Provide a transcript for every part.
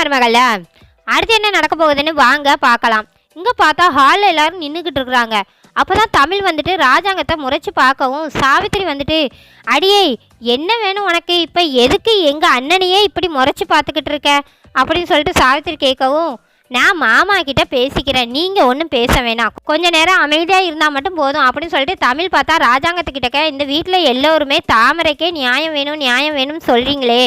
மருமகள அடுத்து என்ன நடக்க போகுதுன்னு வாங்க பார்க்கலாம். இங்கே பார்த்தா ஹாலில் எல்லாரும் நின்றுக்கிட்டு இருக்கிறாங்க. அப்போ தான் தமிழ் வந்துட்டு ராஜாங்கத்தை முறைச்சி பார்க்கவும் சாவித்திரி வந்துட்டு அடியே என்ன வேணும் உனக்கு? இப்போ எதுக்கு எங்கள் அண்ணனையே இப்படி முறைச்சி பார்த்துக்கிட்டு இருக்க? அப்படின்னு சொல்லிட்டு சாவித்திரி கேட்கவும் நான் மாமா கிட்ட பேசிக்கிறேன். நீங்கள் ஒன்றும் பேச வேணாம். கொஞ்ச நேரம் அமைதியாக இருந்தால் மட்டும் போதும். அப்படின்னு சொல்லிட்டு தமிழ் பார்த்தா ராஜாங்கத்துக்கிட்டக்க இந்த வீட்டில் எல்லோருமே தாமரைக்கே நியாயம் வேணும் நியாயம் வேணும்னு சொல்கிறீங்களே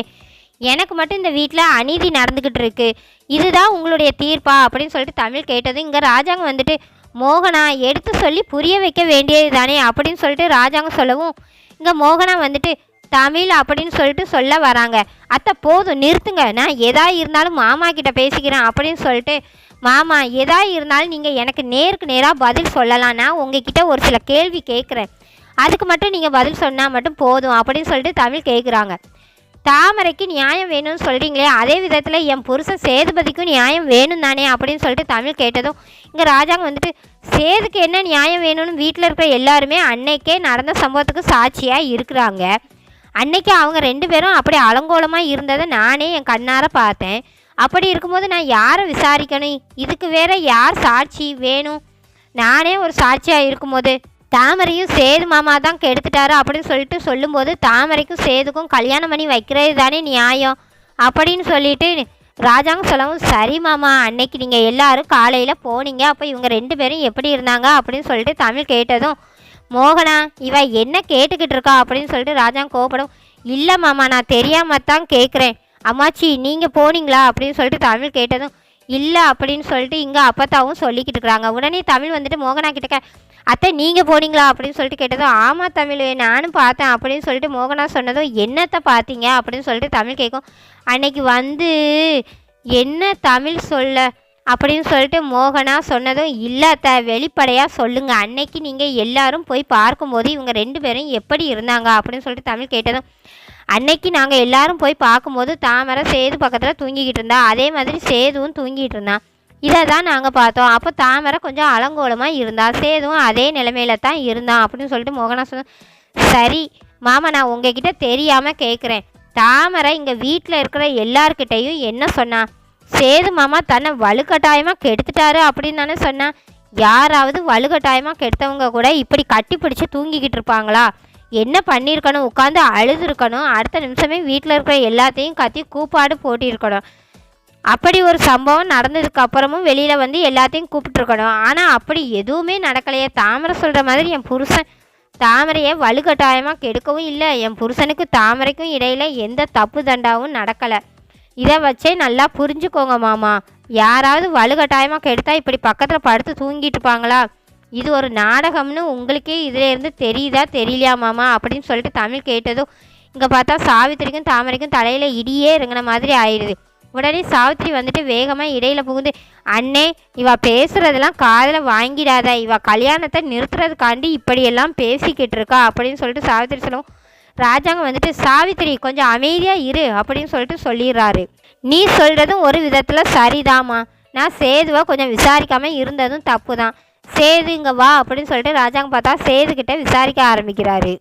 எனக்கு மட்டும் இந்த வீட்டில் அநீதி நடந்துக்கிட்டு இருக்கு. இதுதான் உங்களுடைய தீர்ப்பா? அப்படின்னு சொல்லிட்டு தமிழ் கேட்டதும் இங்கே ராஜாங்க வந்துட்டு மோகனா எடுத்து சொல்லி புரிய வைக்க வேண்டியது தானே அப்படின்னு சொல்லிட்டு ராஜாங்க சொல்லவும் இங்கே மோகனா வந்துட்டு தமிழ் அப்படின்னு சொல்லிட்டு சொல்ல வராங்க. அத்தை போதும் நிறுத்துங்க. நான் எதா இருந்தாலும் மாமா கிட்ட பேசிக்கிறேன். அப்படின்னு சொல்லிட்டு மாமா எதா இருந்தாலும் நீங்கள் எனக்கு நேருக்கு நேராக பதில் சொல்லலாம். நான் உங்ககிட்ட ஒரு சில கேள்வி கேட்குறேன் அதுக்கு மட்டும் நீங்கள் பதில் சொன்னால் மட்டும் போதும். அப்படின்னு சொல்லிட்டு தமிழ் கேட்குறாங்க தாமரைக்கு நியாயம் வேணும்னு சொல்கிறீங்களே அதே விதத்தில் என் புருஷன் சேதுபதிக்கும் நியாயம் வேணும் தானே அப்படின்னு சொல்லிட்டு தமிழ் கேட்டதும் இங்கே ராஜாங்க வந்துட்டு சேதுக்கு என்ன நியாயம் வேணும்னு வீட்டில் இருக்கிற எல்லாருமே அன்னைக்கே நடந்த சம்பவத்துக்கு சாட்சியாக இருக்கிறாங்க. அன்னைக்கு அவங்க ரெண்டு பேரும் அப்படி அலங்கோலமாக இருந்ததை நானே என் கண்ணார பார்த்தேன். அப்படி இருக்கும்போது நான் யாரை விசாரிக்கணும்? இதுக்கு வேற யார் சாட்சி வேணும்? நானே ஒரு சாட்சியாக இருக்கும்போது தாமரையும் சேது மாமா தான் கெடுத்துட்டாரு அப்படின்னு சொல்லிட்டு சொல்லும்போது தாமரைக்கும் சேதுக்கும் கல்யாணம் பண்ணி வைக்கிறது தானே நியாயம் அப்படின்னு சொல்லிட்டு ராஜாங்க சொல்லவும் சரி மாமா அன்னைக்கு நீங்கள் எல்லாரும் காலையில் போனீங்க. அப்போ இவங்க ரெண்டு பேரும் எப்படி இருந்தாங்க? அப்படின்னு சொல்லிட்டு தமிழ் கேட்டதும் மோகனா இவ என்ன கேட்டுக்கிட்டு இருக்கா? அப்படின்னு சொல்லிட்டு ராஜாங்க கோபப்படும் இல்லை மாமா நான் தெரியாம தான் கேட்குறேன் அம்மாச்சி நீங்கள் போனீங்களா? அப்படின்னு சொல்லிட்டு தமிழ் கேட்டதும் இல்லை அப்படின்னு சொல்லிட்டு இங்கே அப்பத்தாவும் சொல்லிக்கிட்டு இருக்கிறாங்க. உடனே தமிழ் வந்துட்டு மோகனா கிட்ட அத்தை நீங்கள் போனீங்களா? அப்படின்னு சொல்லிட்டு கேட்டதும் ஆமாம் தமிழ் நானும் பார்த்தேன். அப்படின்னு சொல்லிட்டு மோகனா சொன்னதும் என்னத்தை பார்த்தீங்க? அப்படின்னு சொல்லிட்டு தமிழ் கேட்கும் அன்னைக்கு வந்து என்ன தமிழ் சொல்ல? அப்படின்னு சொல்லிட்டு மோகனா சொன்னதும் இல்லாத வெளிப்படையாக சொல்லுங்கள் அன்னைக்கு நீங்கள் எல்லாரும் போய் பார்க்கும்போது இவங்க ரெண்டு பேரும் எப்படி இருந்தாங்க? அப்படின்னு சொல்லிட்டு தமிழ் கேட்டதும் அன்னைக்கு நாங்கள் எல்லாரும் போய் பார்க்கும்போது தாமரை சேது பக்கத்தில் தூங்கிக்கிட்டு இருந்தா. அதே மாதிரி சேதுவும் தூங்கிட்டு இருந்தான் இதை தான் நாங்கள் பார்த்தோம். அப்போ தாமரை கொஞ்சம் அலங்கோலமாக இருந்தா. சேதுவும் அதே நிலைமையில தான் இருந்தான் அப்படின்னு சொல்லிட்டு மோகனா சொன்ன சரி மாமா நான் உங்ககிட்ட தெரியாமல் கேட்குறேன் தாமரை இங்கே வீட்டில் இருக்கிற எல்லார்கிட்டையும் என்ன சொன்னான் சேது மாமா தன்னை வலுக்கட்டாயமாக கெடுத்துட்டாரு அப்படின்னு தானே சொன்னான் யாராவது வலுக்கட்டாயமாக கெடுத்தவங்க கூட இப்படி கட்டி பிடிச்சி தூங்கிக்கிட்டு இருப்பாங்களா? என்ன பண்ணியிருக்கணும் உட்காந்து அழுதுருக்கணும். அடுத்த நிமிஷமே வீட்டில் இருக்கிற எல்லாத்தையும் கத்தி கூப்பாடு போட்டிருக்கணும். அப்படி ஒரு சம்பவம் நடந்ததுக்கு அப்புறமும் வெளியில் வந்து எல்லாத்தையும் கூப்பிட்டுருக்கணும். ஆனால் அப்படி எதுவுமே நடக்கலையே. தாமரை சொல்கிற மாதிரி என் புருஷன் தாமரையை வலுக்கட்டாயமாக கெடுக்கவும் இல்லை. என் புருஷனுக்கு தாமரைக்கும் இடையில எந்த தப்பு தண்டாவும் நடக்கலை. இதை வச்சே நல்லா புரிஞ்சுக்கோங்க மாமா. யாராவது வலுக்கட்டாயமாக கெடுத்தா இப்படி பக்கத்தில் படுத்து தூங்கிட்டு இருப்பாங்களா? இது ஒரு நாடகம்னு உங்களுக்கே இதிலேருந்து தெரியுதா? தெரியலையாமாமா அப்படின்னு சொல்லிட்டு தமிழ் கேட்டதும் இங்கே பார்த்தா சாவித்திரிக்கும் தாமரைக்கும் தலையில் இடியே இறங்கின மாதிரி ஆயிடுது. உடனே சாவித்திரி வந்துட்டு வேகமாக இடையில் புகுந்து அண்ணே இவா பேசுகிறதெல்லாம் காதில் வாங்கிடாத. இவா கல்யாணத்தை நிறுத்துறதுக்காண்டி இப்படியெல்லாம் பேசிக்கிட்டு இருக்கா? அப்படின்னு சொல்லிட்டு சாவித்திரி சொல்லவும் ராஜாங்க வந்துட்டு சாவித்திரி கொஞ்சம் அமைதியாக இரு அப்படின்னு சொல்லிட்டு சொல்லிடுறாரு. நீ சொல்கிறதும் ஒரு விதத்தில் சரிதாம்மா. நான் சேதுவை கொஞ்சம் விசாரிக்காமல் இருந்ததும் தப்பு தான் சேது வா அப்படின்னு சொல்லிட்டு ராஜாங்க பார்த்தா சேதுக்கிட்ட விசாரிக்க ஆரம்பிக்கிறாரு.